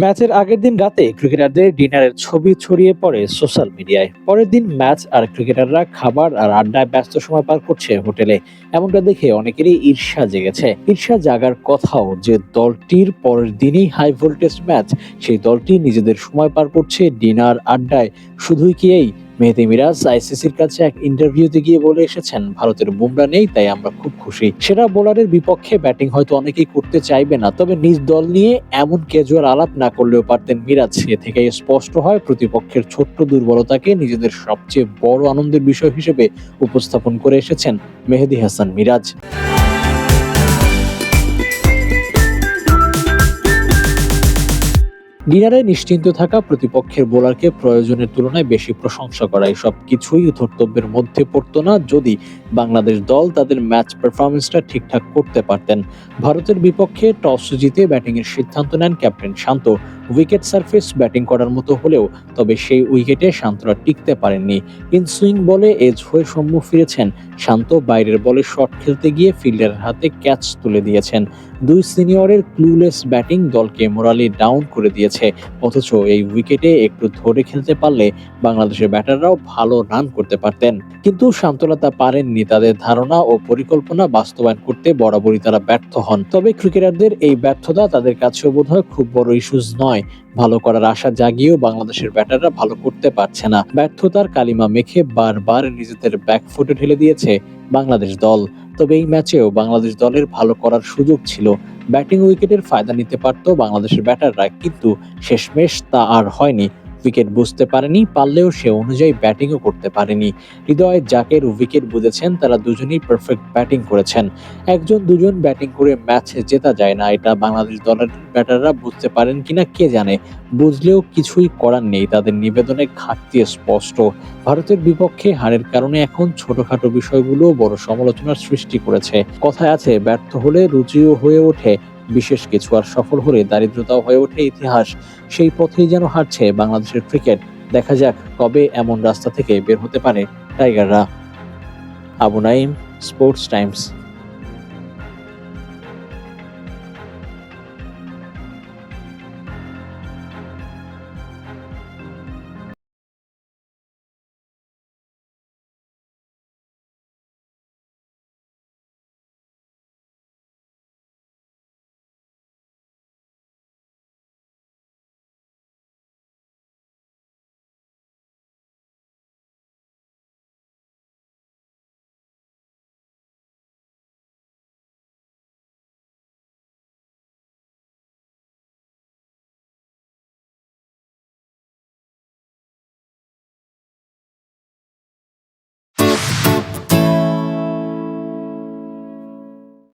ম্যাচের আগের দিন রাতে ক্রিকেটারদের ডিনারের ছবি ছড়িয়ে পড়ে সোশ্যাল মিডিয়ায়। পরের দিন ম্যাচ আর ক্রিকেটাররা খাবার আর আড্ডায় ব্যস্ত সময় পার করছে হোটেলে। এমনটা দেখে অনেকেরই ঈর্ষা জেগেছে। ঈর্ষা জাগার কথাও যে দলটির পরের দিনই হাই ভোল্টেজ ম্যাচ সেই দলটি নিজেদের সময় পার করছে ডিনার, আড্ডায়। শুধুই কি এই মেহেদি মিরাজ, আইসিসির কাছে এক ইন্টারভিউতে গিয়ে বলে এসেছেন, ভারতের বুমরা নেই, তাই আমরা খুব খুশি। সেরা বোলারের বিপক্ষে ব্যাটিং হয়তো অনেকেই করতে চাইবে না, তবে নিজ দল নিয়ে এমন ক্যাজুয়াল আলাপ না করলেও পারতেন মিরাজ। এ থেকে স্পষ্ট হয়, প্রতিপক্ষের ছোট্ট দুর্বলতাকে নিজেদের সবচেয়ে বড় আনন্দের বিষয় হিসেবে উপস্থাপন করে এসেছেন মেহেদি হাসান মিরাজ। ডিনারে নিশ্চিন্ত থাকা প্রতিপক্ষের বোলারকে প্রয়োজনের তুলনায় বেশি প্রশংসা করা এসব কিছুই ধর্তব্যের মধ্যে পড়ত না যদি বাংলাদেশ দল তাদের ম্যাচ পারফরমেন্সটা ঠিকঠাক করতে পারতেন। ভারতের বিপক্ষে টস জিতে ব্যাটিংয়ের সিদ্ধান্ত নেন captain Shanto. Wicket surface batting করার মতো হলেও তবে সেই উইকেটে শান্তরা টিকতে পারেননি। ইন সুইং বলে এজ হয়ে সম্মুখ ফিরেছেন, শান্ত বাইরের বলে শট খেলতে গিয়ে ফিল্ডারের হাতে ক্যাচ তুলে দিয়েছেন। দুই সিনিয়রের ক্লুলেস ব্যাটিং দলকে মোরালি ডাউন করে দিয়েছে, অথচ এই উইকেটে একটু ধরে খেলতে পারলে বাংলাদেশের ব্যাটাররাও ভালো রান করতে পারতেন। কিন্তু শান্তরা তা পারেননি, তাদের ধারণা ও পরিকল্পনা বাস্তবায়ন করতে বরাবরই তারা ব্যর্থ হন। তবে ক্রিকেটারদের এই ব্যর্থতা তাদের কাছেও বোধহয় খুব বড় ইস্যুস নয়। ভালো করার আশা জাগিয়েও বাংলাদেশের ব্যাটাররা ভালো করতে পারছে না। ব্যর্থতার কালিমা মেখে বারবার নিজেদের ব্যাকফুটে ঢেলে দিয়েছে বাংলাদেশ দল। তবে এই ম্যাচেও বাংলাদেশ দলের ভালো করার সুযোগ ছিল। ব্যাটিং উইকেটের ফায়দা নিতে পারত বাংলাদেশের ব্যাটাররা, কিন্তু শেষমেশ তা আর হয়নি। উইকেট বুঝতে পারেনি, পারলেও সে অনুযায়ী ব্যাটিংও করতে পারেনি। হৃদয় জাকের উইকেট বুঝেছেন, তারা দুজনেই পারফেক্ট ব্যাটিং করেছেন। একজন দুজন ব্যাটিং করে ম্যাচ জেতা যায় না, এটা বাংলাদেশ দলের ব্যাটাররা বুঝতে পারেন কিনা কে জানে। বুঝলেও কিছুই করার নেই, তাদের নিবেদনে ঘাটতি স্পষ্ট। ভারতের বিপক্ষে হারের কারণে এখন ছোটখাটো বিষয়গুলো বড় সমালোচনার সৃষ্টি করেছে। কথায় আছে, ব্যর্থ হলে রুচিও হয়ে ওঠে বিশেষ কিছু আর সফল হলে দারিদ্রতাও হয়ে ওঠে ইতিহাস। সেই পথেই যেন হারছে বাংলাদেশের ক্রিকেট। দেখা যাক কবে এমন রাস্তা থেকে বের হতে পারে টাইগাররা। Abu Naim Sports Times.